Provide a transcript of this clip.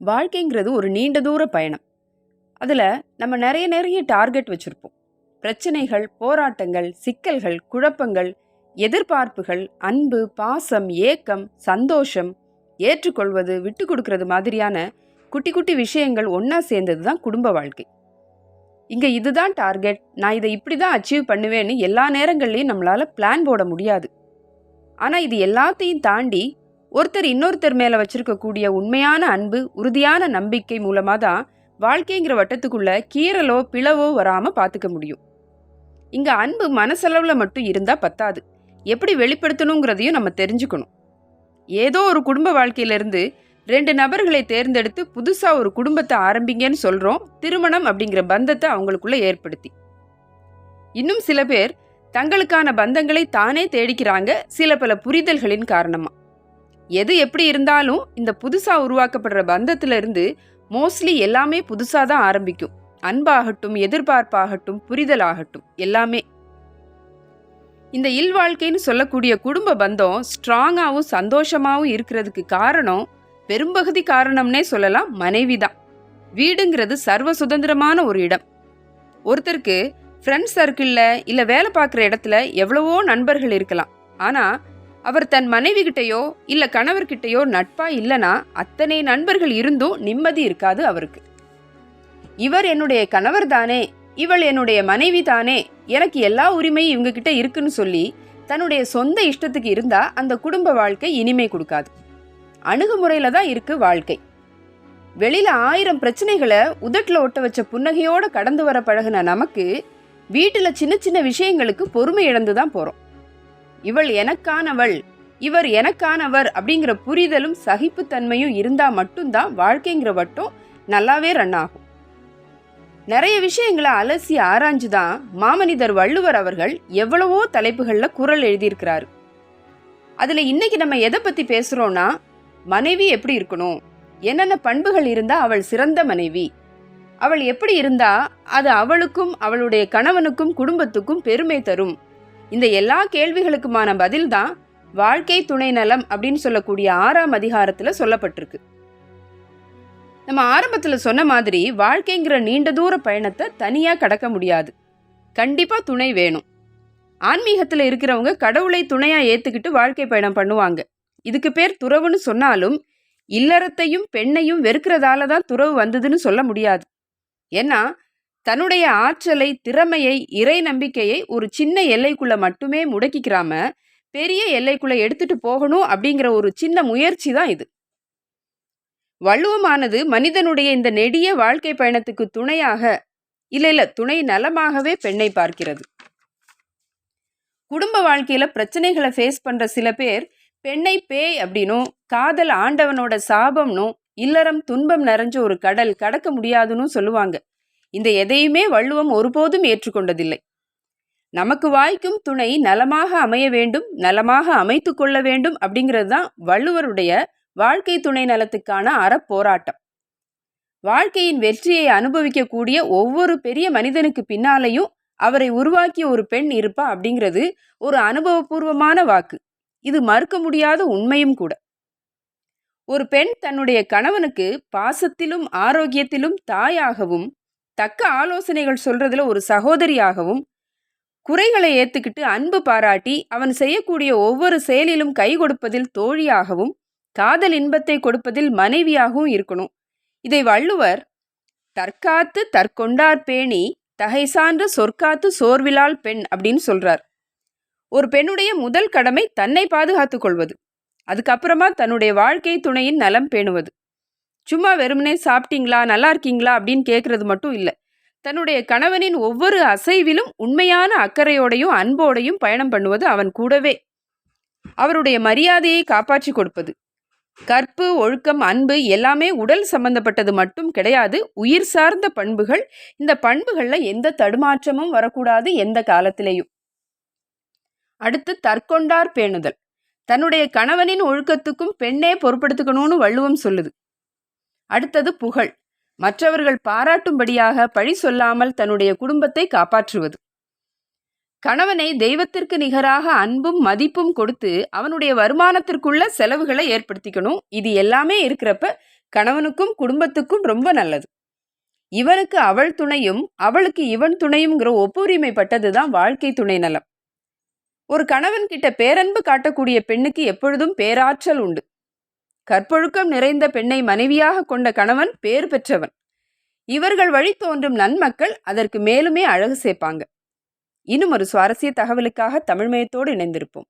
வாழ்க்கைங்கிறது ஒரு நீண்ட தூர பயணம். அதில் நம்ம நிறைய நிறைய டார்கெட் வச்சுருப்போம். பிரச்சனைகள் போராட்டங்கள் சிக்கல்கள் குழப்பங்கள் எதிர்பார்ப்புகள் அன்பு பாசம் ஏக்கம் சந்தோஷம் ஏற்றுக்கொள்வது விட்டு கொடுக்கறது மாதிரியான குட்டி குட்டி விஷயங்கள் ஒன்றா சேர்ந்தது தான் குடும்ப வாழ்க்கை. இங்கே இதுதான் டார்கெட். நான் இதை இப்படி தான் அச்சீவ் பண்ணுவேன்னு எல்லா நேரங்கள்லையும் நம்மளால் பிளான் போட முடியாது. ஆனால் இது எல்லாத்தையும் தாண்டி ஒருத்தர் இன்னொருத்தர் மேலே வச்சிருக்கக்கூடிய உண்மையான அன்பு உறுதியான நம்பிக்கை மூலமாக தான் வாழ்க்கைங்கிற வட்டத்துக்குள்ள கீறலோ பிளவோ வராமல் பார்த்துக்க முடியும். இங்கே அன்பு மனசளவில் மட்டும் இருந்தால் பத்தாது. எப்படி வெளிப்படுத்தணுங்கிறதையும் நம்ம தெரிஞ்சுக்கணும். ஏதோ ஒரு குடும்ப வாழ்க்கையிலேருந்து ரெண்டு நபர்களை தேர்ந்தெடுத்து புதுசாக ஒரு குடும்பத்தை ஆரம்பிங்கன்னு சொல்கிறோம் திருமணம் அப்படிங்கிற பந்தத்தை அவங்களுக்குள்ள ஏற்படுத்தி. இன்னும் சில பேர் தங்களுக்கான பந்தங்களை தானே தேடிக்கிறாங்க சில பல புரிதல்களின் காரணமாக எது எப்படி இருந்தாலும் இந்த புதுசாக உருவாக்கப்படுற பந்தத்திலிருந்து மோஸ்ட்லி எல்லாமே புதுசாக தான் ஆரம்பிக்கும். அன்பாகட்டும் எதிர்பார்ப்பாகட்டும் புரிதலாகட்டும் எல்லாமே. இந்த இல்வாழ்க்கைன்னு சொல்லக்கூடிய குடும்ப பந்தம் ஸ்ட்ராங்காகவும் சந்தோஷமாகவும் இருக்கிறதுக்கு காரணம் பெரும்பகுதி காரணம்னே சொல்லலாம் மனைவி தான். வீடுங்கிறது சர்வ சுதந்திரமான ஒரு இடம். ஒருத்தருக்கு ஃப்ரெண்ட்ஸ் சர்க்கிளில் இல்லை வேலை பார்க்குற இடத்துல எவ்வளவோ நண்பர்கள் இருக்கலாம். ஆனால் அவர் தன் மனைவி கிட்டயோ இல்லை கணவர்கிட்டயோ நட்பா இல்லைனா அத்தனை நண்பர்கள் இருந்தும் நிம்மதி இருக்காது அவருக்கு. இவர் என்னுடைய கணவர் தானே இவள் என்னுடைய மனைவி தானே எனக்கு எல்லா உரிமையும் இவங்க கிட்ட இருக்குன்னு சொல்லி தன்னுடைய சொந்த இஷ்டத்துக்கு இருந்தா அந்த குடும்ப வாழ்க்கை இனிமை கொடுக்காது. அணுகுமுறையில தான் இருக்கு வாழ்க்கை. வெளியில ஆயிரம் பிரச்சனைகளை உதட்டில் ஒட்ட வச்ச புன்னகையோட கடந்து வர பழகுன நமக்கு வீட்டில் சின்ன சின்ன விஷயங்களுக்கு பொறுமை இழந்து தான் போகிறோம் இவள் எனக்கானவள் இவர் எனக்கானவர் அப்படிங்கிற புரிதலும் சகிப்புத்தன்மையும் இருந்தால் மட்டும்தான் வாழ்க்கைங்கிற வட்டம் நல்லாவே ரன் ஆகும். நிறைய விஷயங்களை அலசி ஆராய்ஞ்சு தான் மாமனிதர் வள்ளுவர் அவர்கள் எவ்வளவோ தலைப்புகளில் குரல் எழுதியிருக்கிறாரு. அதில் இன்னைக்கு நம்ம எதை பற்றி பேசுகிறோன்னா மனைவி எப்படி இருக்கணும்? என்னென்ன பண்புகள் இருந்தால் அவள் சிறந்த மனைவி? அவள் எப்படி இருந்தா அது அவளுக்கும் அவளுடைய கணவனுக்கும் குடும்பத்துக்கும் பெருமை தரும்? இந்த எல்லா கேள்விகளுக்குமான பதில் தான் வாழ்க்கை துணை நலம் அப்படின்னு சொல்லக்கூடிய ஆறாம் அதிகாரத்தில் சொல்லப்பட்டிருக்கு. நம்ம ஆரம்பத்தில் சொன்ன மாதிரி வாழ்க்கைங்கிற நீண்ட தூர பயணத்தை தனியாக கடக்க முடியாது. கண்டிப்பாக துணை வேணும். ஆன்மீகத்தில் இருக்கிறவங்க கடவுளை துணையாக ஏற்றுக்கிட்டு வாழ்க்கை பயணம் பண்ணுவாங்க. இதுக்கு பேர் துறவுன்னு சொன்னாலும் இல்லறத்தையும் பெண்ணையும் வெறுக்கிறதால தான் துறவு வந்ததுன்னு சொல்ல முடியாது. ஏன்னா தன்னுடைய ஆற்றலை திறமையை இறை நம்பிக்கையை ஒரு சின்ன எல்லைக்குள்ள மட்டுமே முடக்கிக்கிறாம பெரிய எல்லைக்குள்ள எடுத்துட்டு போகணும் அப்படிங்கிற ஒரு சின்ன முயற்சி தான் இது. வள்ளுவமானது மனிதனுடைய இந்த நெடிய வாழ்க்கை பயணத்துக்கு துணையாக இல்லை இல்லை துணை நலமாகவே பெண்ணை பார்க்கிறது. குடும்ப வாழ்க்கையில பிரச்சனைகளை ஃபேஸ் பண்ற சில பேர் பெண்ணை பேய் அப்படின்னும் காதல் ஆண்டவனோட சாபம்னும் இல்லறம் துன்பம் நிறைஞ்ச ஒரு கடல் கடக்க முடியாதுன்னு சொல்லுவாங்க. இந்த எதையுமே வள்ளுவம் ஒருபோதும் ஏற்றுக்கொண்டதில்லை. நமக்கு வாய்க்கும் துணை நலமாக அமைய வேண்டும் நலமாக அமைத்து கொள்ள வேண்டும் அப்படிங்கிறது தான் வள்ளுவருடைய வாழ்க்கை துணை நலத்துக்கான அறப்போராட்டம். வாழ்க்கையின் வெற்றியை அனுபவிக்கக்கூடிய ஒவ்வொரு பெரிய மனிதனுக்கு பின்னாலேயும் அவரை உருவாக்கிய ஒரு பெண் இருப்பா அப்படிங்கிறது ஒரு அனுபவபூர்வமான வாக்கு. இது மறுக்க முடியாத உண்மையும் கூட. ஒரு பெண் தன்னுடைய கணவனுக்கு பாசத்திலும் ஆரோக்கியத்திலும் தாயாகவும் தக்க ஆலோசனைகள் சொல்றதுல ஒரு சகோதரியாகவும் குறைகளை ஏத்துக்கிட்டு அன்பு பாராட்டி அவன் செய்யக்கூடிய ஒவ்வொரு செயலிலும் கை கொடுப்பதில் தோழியாகவும் காதல் இன்பத்தை கொடுப்பதில் மனைவியாகவும் இருக்கணும். இதை வள்ளுவர் தற்காத்து தற்கொண்டார் பேணி தகை சான்ற சொற்காத்து சோர்விலால் பெண் அப்படின்னு சொல்றார். ஒரு பெண்ணுடைய முதல் கடமை தன்னை பாதுகாத்துக் கொள்வது. அதுக்கப்புறமா தன்னுடைய வாழ்க்கை துணையின் நலம் பேணுவது. சும்மா வெறுமனே சாப்பிட்டீங்களா? நல்லா இருக்கீங்களா? அப்படின்னு கேட்கறது மட்டும் இல்லை. தன்னுடைய கணவனின் ஒவ்வொரு அசைவிலும் உண்மையான அக்கறையோடையும் அன்போடையும் பயணம் பண்ணுவது அவன் கூடவே. அவருடைய மரியாதையை காப்பாற்றி கொடுப்பது. கற்பு ஒழுக்கம் அன்பு எல்லாமே உடல் சம்பந்தப்பட்டது மட்டும் கிடையாது. உயிர் சார்ந்த பண்புகள் இந்த பண்புகளில் எந்த தடுமாற்றமும் வரக்கூடாது எந்த காலத்திலேயும். அடுத்து தற்கொண்டார் பேணுதல். தன்னுடைய கணவனின் ஒழுக்கத்துக்கும் பெண்ணே பொறுப்படுத்துக்கணும்னு வள்ளுவம் சொல்லுது. அடுத்தது புகழ். மற்றவர்கள் பாராட்டும்படியாக பழி சொல்லாமல் தன்னுடைய குடும்பத்தை காப்பாற்றுவது. கணவனை தெய்வத்திற்கு நிகராக அன்பும் மதிப்பும் கொடுத்து அவனுடைய வருமானத்திற்குள்ள செலவுகளை ஏற்படுத்திக்கணும். இது எல்லாமே இருக்கிறப்ப கணவனுக்கும் குடும்பத்துக்கும் ரொம்ப நல்லது. இவனுக்கு அவள் துணையும் அவளுக்கு இவன் துணையும்ங்கிற ஒப்புரிமைப்பட்டது தான் வாழ்க்கை துணை நலம். ஒரு கணவன் கிட்ட பேரன்பு காட்டக்கூடிய பெண்ணுக்கு எப்பொழுதும் பேராற்றல் உண்டு. கற்பொழுக்கம் நிறைந்த பெண்ணை மனைவியாக கொண்ட கணவன் பேர் பெற்றவன். இவர்கள் வழி தோன்றும் நன்மக்கள் அதற்கு மேலுமே அழகு சேர்ப்பாங்க. இன்னும் ஒரு சுவாரஸ்ய தகவலுக்காக தமிழ்மயத்தோடு இணைந்திருப்போம்.